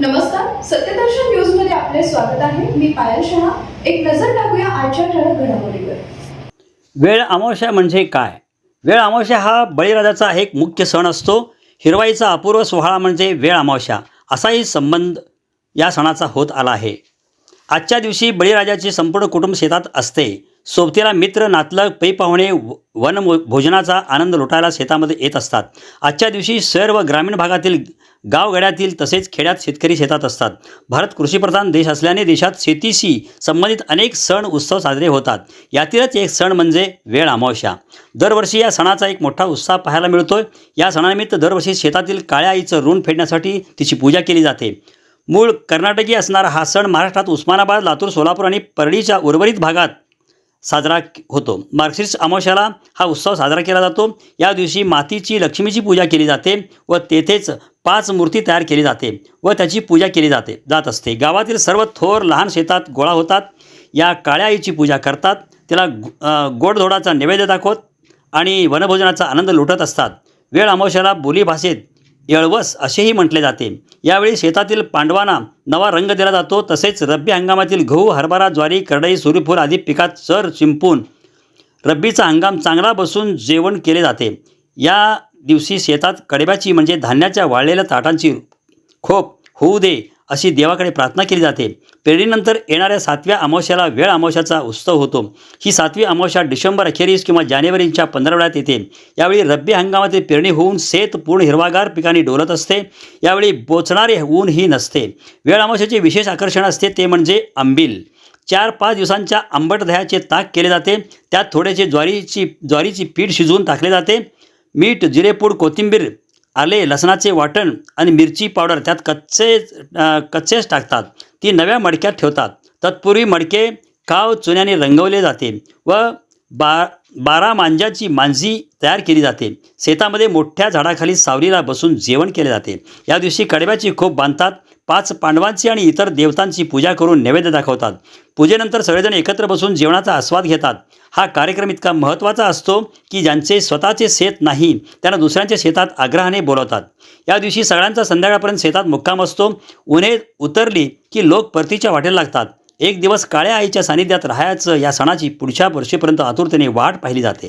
नमस्कार सत्यदर्शन न्यूजमध्ये आपले स्वागत आहे. मी पायल शहा. एक नजर टाकूया आजच्या ठळक घडामोडीवर. वेळ अमावस्या म्हणजे काय? वेळ अमावस्या हा बळीराजाचा एक मुख्य सण असतो. हिरवाईचा अपूर्व सोहळा म्हणजे वेळ अमावस्या. असाही संबंध या सणाचा होत आला आहे. आजच्या दिवशी बळीराजाचे संपूर्ण कुटुंब शेतात असते. सोबतीला मित्र नातलग पै पाहुणे व- वन मो- भोजनाचा आनंद लुटायला शेतामध्ये येत असतात. आजच्या दिवशी शहर व ग्रामीण भागातील गावगड्यातील तसेच खेड्यात शेतकरी शेतात असतात. भारत कृषीप्रधान देश असल्याने देशात शेतीशी संबंधित अनेक सण उत्सव साजरे होतात. यातीलच एक सण म्हणजे वेळ अमावस्या. दरवर्षी या सणाचा एक मोठा उत्साह पाहायला मिळतो या सणानिमित्त दरवर्षी शेतातील काळ्या आईचं ऋण फेडण्यासाठी तिची पूजा केली जाते. मूळ कर्नाटकी असणारा हा सण महाराष्ट्रात उस्मानाबाद लातूर सोलापूर आणि परळीच्या उर्वरित भागात साजरा होतो. मार्क्सिस्ट अमावश्याला हा उत्सव साजरा केला जातो. या दिवशी मातीची लक्ष्मीची पूजा केली जाते व तेथेच पाच मूर्ती तयार केली जाते व त्याची पूजा केली जाते जात असते. गावातील सर्व थोर लहान शेतात गोळा होतात. या काळ्या आईची पूजा करतात. तिला गोडधोडाचा नैवेद्य दाखवत आणि वनभोजनाचा आनंद लुटत असतात. वेळ अमावश्याला बोलीभाषेत येळवस असेही म्हटले जाते. यावेळी शेतातील पांडवांना नवा रंग दिला जातो. तसेच रब्बी हंगामातील गहू हरभरा ज्वारी करडई सूर्यफूल आदी पिकात चर चिंपून रब्बीचा हंगाम चांगला बसून जेवण केले जाते. या दिवशी शेतात कडब्याची म्हणजे धान्याच्या वाळलेल्या ताटांची खोप होऊ दे अशी देवाकडे प्रार्थना केली जाते. पेरणीनंतर येणाऱ्या सातव्या अमावस्याला वेळ अमावस्याचा उत्सव होतो. ही सातवी अमावस्या डिसेंबर अखेरीस किंवा जानेवारीच्या पंधरवड्यात येते. यावेळी रब्बी हंगामातील पेरणी होऊन शेत पूर्ण हिरवागार पिकांनी डोलत असते. यावेळी बोचणारे ऊन ही नसते. वेळ अमावस्याचे विशेष आकर्षण असते ते म्हणजे आंबील. चार पाच दिवसांच्या आंबट दह्याचे ताक केले जाते. त्यात थोडेसे ज्वारीची ज्वारीची पीठ शिजवून टाकले जाते. मीठ जिरेपूड कोथिंबीर आले लसणाचे वाटण आणि मिरची पावडर त्यात कच्चे कच्चेच टाकतात. ती नव्या मडक्यात ठेवतात. तत्पूर्वी मडके काव चुन्याने रंगवले जाते व बा बारा मांजाची मांजी तयार केली जाते. शेतामध्ये मोठ्या झाडाखाली सावलीला बसून जेवण केले जाते. या दिवशी कडब्याची खोप बांधतात. पाच पांडवांची आणि इतर देवतांची पूजा करून नैवेद्य दाखवतात. पूजेनंतर सगळेजण एकत्र बसून जेवणाचा आस्वाद घेतात. हा कार्यक्रम इतका महत्त्वाचा असतो की ज्यांचे स्वतःचे शेत नाही त्यांना दुसऱ्यांच्या शेतात आग्रहाने बोलवतात. या दिवशी सगळ्यांचा संध्याकाळपर्यंत शेतात मुक्काम असतो. उन्हे उतरली की लोक परतीच्या वाटेला लागतात. एक दिवस काळ्या आईच्या सानिध्यात राहायचं या सणाची पुढच्या वर्षीपर्यंत आतुरतेने वाट पाहिली जाते.